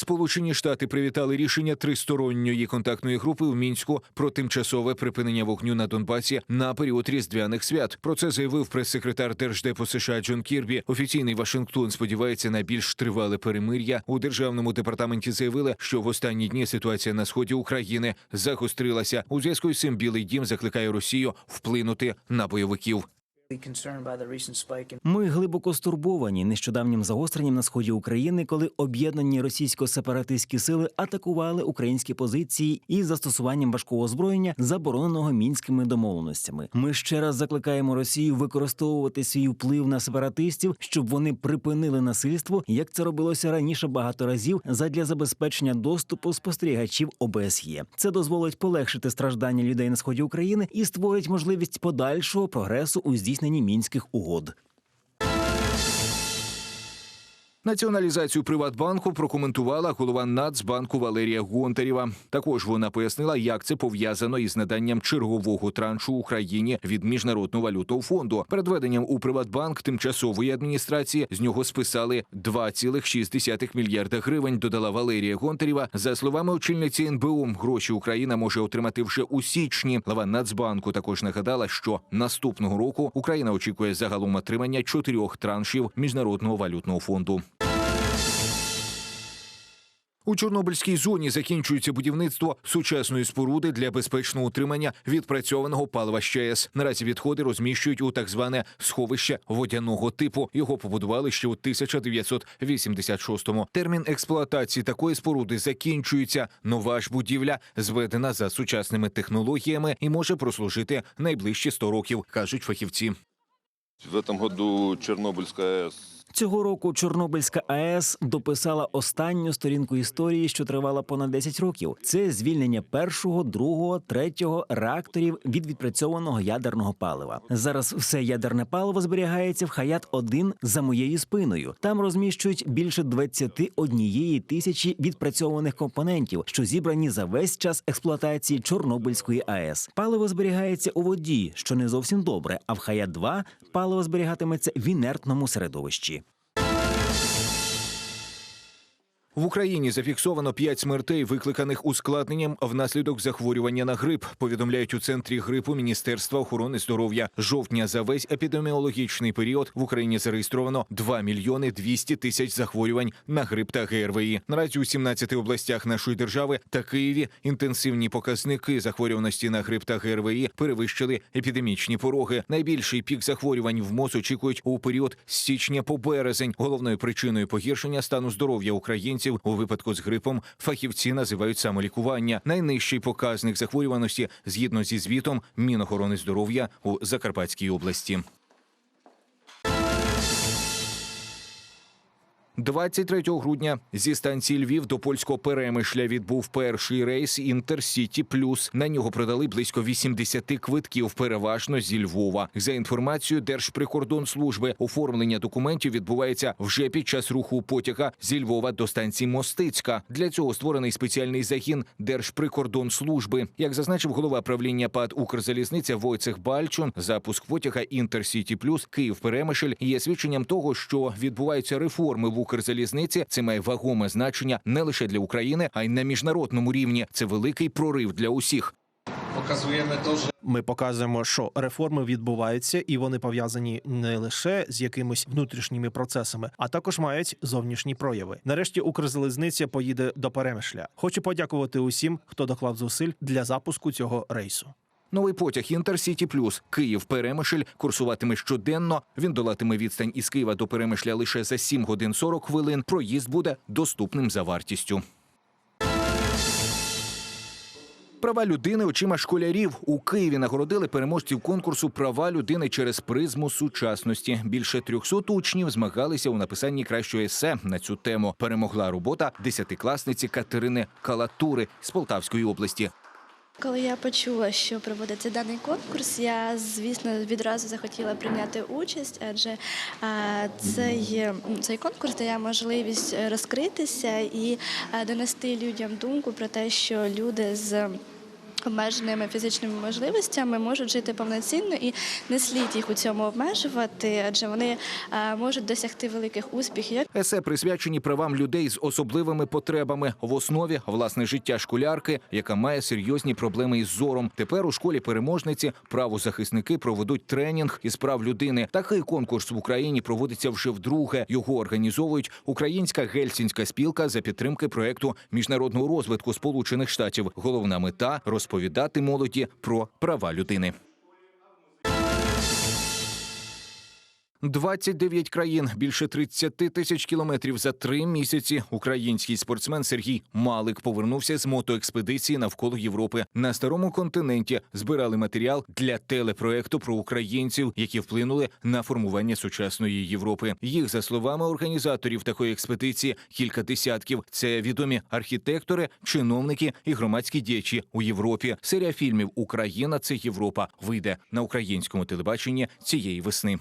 Сполучені Штати привітали рішення тристоронньої контактної групи в мінську про тимчасове припинення вогню на Донбасі на період різдвяних свят. Про це заявив прес-секретар Держдепу США Джон Кірбі. Офіційний Вашингтон сподівається на більш тривале перемир'я. У державному департаменті заявили, що в останні дні ситуація на сході України загострилася. У зв'язку з цим Білий Дім закликає Росію вплинути на бойовиків. Ми глибоко стурбовані нещодавнім загостренням на сході України, коли об'єднані російсько-сепаратистські сили атакували українські позиції із застосуванням важкого озброєння, забороненого мінськими домовленостями. Ми ще раз закликаємо Росію використовувати свій вплив на сепаратистів, щоб вони припинили насильство, як це робилося раніше багато разів, задля забезпечення доступу спостерігачів ОБСЄ. Це дозволить полегшити страждання людей на сході України і створить можливість подальшого прогресу у здійсненні мінських угод. Націоналізацію Приватбанку прокоментувала голова Нацбанку Валерія Гонтарєва. Також вона пояснила, як це пов'язано із наданням чергового траншу Україні від міжнародного валютного фонду. Перед введенням у Приватбанк тимчасової адміністрації з нього списали 2,6 мільярда гривень. Додала Валерія Гонтарєва. За словами очільниці НБУ, гроші Україна може отримати вже у січні. Глава Нацбанку також нагадала, що наступного року Україна очікує загалом отримання чотирьох траншів міжнародного валютного фонду. У Чорнобильській зоні закінчується будівництво сучасної споруди для безпечного утримання відпрацьованого палива з ЧАЕС. Наразі відходи розміщують у так зване сховище водяного типу. Його побудували ще у 1986-му. Термін експлуатації такої споруди закінчується. Нова ж будівля зведена за сучасними технологіями і може прослужити найближчі 100 років, кажуть фахівці. В этом году Чернобыльская АЭС Цього року Чорнобильська АЕС дописала останню сторінку історії, що тривала понад 10 років. Це звільнення першого, другого, третього реакторів від відпрацьованого ядерного палива. Зараз все ядерне паливо зберігається в Хаят 1 за моєю спиною. Там розміщують більше 21 тисячі відпрацьованих компонентів, що зібрані за весь час експлуатації Чорнобильської АЕС. Паливо зберігається у воді, що не зовсім добре. А в Хаят 2 паливо зберігатиметься в інертному середовищі. В Україні зафіксовано п'ять смертей, викликаних ускладненням внаслідок захворювання на грип. Повідомляють у центрі грипу Міністерства охорони здоров'я. Жовтня за весь епідеміологічний період в Україні зареєстровано 2 мільйони 200 тисяч захворювань на грип та ГРВІ. Наразі у 17 областях нашої держави та Києві інтенсивні показники захворюваності на грип та ГРВІ перевищили епідемічні пороги. Найбільший пік захворювань в МОЗ очікують у період з січня по березень. Головною причиною погіршення стану здоров'я українців у випадку з грипом фахівці називають самолікування. Найнижчий показник захворюваності згідно зі звітом Мінохорони здоров'я у Закарпатській області. 23 грудня зі станції Львів до польського перемишля відбув перший рейс Інтерсіті Плюс. На нього продали близько 80 квитків, переважно зі Львова. За інформацією Держприкордонслужби, оформлення документів відбувається вже під час руху потяга зі Львова до станції Мостицька. Для цього створений спеціальний загін Держприкордонслужби. Як зазначив голова правління ПАД Укрзалізниця Войцех Бальчун, запуск потяга Інтерсіті Плюс Київ Перемишль є свідченням того, що відбуваються реформи в Укрзалізниці. Це має вагоме значення не лише для України, а й на міжнародному рівні. Це великий прорив для усіх. To, Ми показуємо, що реформи відбуваються, і вони пов'язані не лише з якимись внутрішніми процесами, а також мають зовнішні прояви. Нарешті Укрзалізниця поїде до Перемишля. Хочу подякувати усім, хто доклав зусиль для запуску цього рейсу. Новий потяг Інтерсіті Плюс Київ Перемишль курсуватиме щоденно. Він долатиме відстань із Києва до Перемишля лише за 7 годин 40 хвилин. Проїзд буде доступним за вартістю. Права людини очима школярів у Києві нагородили переможців конкурсу Права людини через призму сучасності. Більше 300 учнів змагалися у написанні кращого есе на цю тему. Перемогла робота десятикласниці Катерини Калатури з Полтавської області. Коли я почула, що проводиться даний конкурс, я звісно відразу захотіла прийняти участь, адже цей, цей конкурс дає можливість розкритися і донести людям думку про те, що люди з обмеженими фізичними можливостями можуть жити повноцінно і не слід їх у цьому обмежувати, адже вони е, можуть досягти великих успіхів. Есе присвячені правам людей з особливими потребами. В основі власне життя школярки, яка має серйозні проблеми із зором. Тепер у школі переможниці правозахисники проведуть тренінг із прав людини. Такий конкурс в Україні проводиться вже вдруге. Його організовують Українська гельсінська спілка за підтримки проекту міжнародного розвитку Сполучених Штатів. Головна мета розповідати молоді про права людини. 29 країн, більше 30 тисяч кілометрів за три місяці. Український спортсмен Сергій Малик повернувся з мотоекспедиції навколо Європи. На старому континенті збирали матеріал для телепроекту про українців, які вплинули на формування сучасної Європи. Їх за словами організаторів такої експедиції кілька десятків. Це відомі архітектори, чиновники і громадські діячі у Європі. Серія фільмів Україна це Європа вийде на українському телебаченні цієї весни.